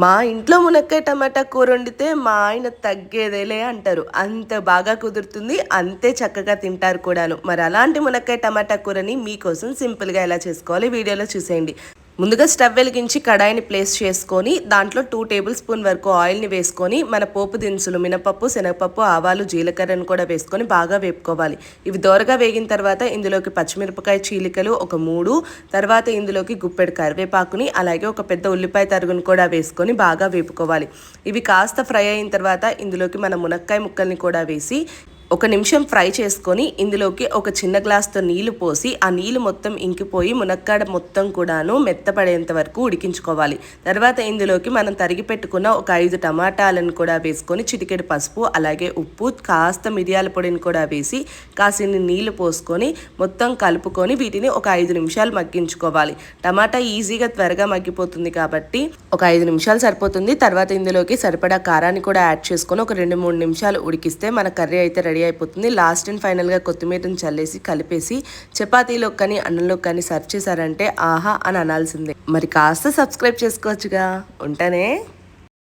మా ఇంట్లో మునక్కాయ టమాటా కూర వండితే మా ఆయన తగ్గేదేలే అంటారు. అంత బాగా కుదురుతుంది అంతే చక్కగా తింటారు కూడాను. మరి అలాంటి మునక్కాయ టమాటా కూరని మీకోసం సింపుల్గా ఎలా చేసుకోవాలి వీడియోలో చూసేయండి. ముందుగా స్టవ్ వెలిగించి కడాయిని ప్లేస్ చేసుకొని దాంట్లో టూ టేబుల్ స్పూన్ వరకు ఆయిల్ని వేసుకొని మన పోపు దినుసులు మినపప్పు శనగపప్పు ఆవాలు జీలకర్రను కూడా వేసుకొని బాగా వేపుకోవాలి. ఇవి దోరగా వేగిన తర్వాత ఇందులోకి పచ్చిమిరపకాయ చీలికలు ఒక మూడు తర్వాత ఇందులోకి గుప్పెడు కరివేపాకుని అలాగే ఒక పెద్ద ఉల్లిపాయ తరుగును కూడా వేసుకొని బాగా వేపుకోవాలి. ఇవి కాస్త ఫ్రై అయిన తర్వాత ఇందులోకి మన మునక్కాయ ముక్కల్ని కూడా వేసి ఒక నిమిషం ఫ్రై చేసుకొని ఇందులోకి ఒక చిన్న గ్లాస్తో నీళ్ళు పోసి ఆ నీళ్ళు మొత్తం ఇంకిపోయి మునక్కాడ మొత్తం కూడాను మెత్తపడేంత వరకు ఉడికించుకోవాలి. తర్వాత ఇందులోకి మనం తరిగి పెట్టుకున్న ఒక ఐదు టమాటాలను కూడా వేసుకొని చిటికెడు పసుపు అలాగే ఉప్పు కాస్త మిరియాల పొడిని కూడా వేసి కాసిన్ని నీళ్ళు పోసుకొని మొత్తం కలుపుకొని వీటిని ఒక ఐదు నిమిషాలు మగ్గించుకోవాలి. టమాటా ఈజీగా త్వరగా మగ్గిపోతుంది కాబట్టి ఒక ఐదు నిమిషాలు సరిపోతుంది. తర్వాత ఇందులోకి సరిపడా కారాన్ని కూడా యాడ్ చేసుకొని ఒక రెండు మూడు నిమిషాలు ఉడికిస్తే మన కర్రీ అయితే రెడీ అయిపోతుంది. లాస్ట్ అండ్ ఫైనల్గా కొత్తిమీరని చల్లేసి కలిపేసి చపాతీలో కానీ అన్నంలో కానీ సర్వ్ చేశారంటే ఆహా అని అనాల్సిందే. మరి కాస్త సబ్స్క్రైబ్ చేసుకోవచ్చుగా. ఉంటానే?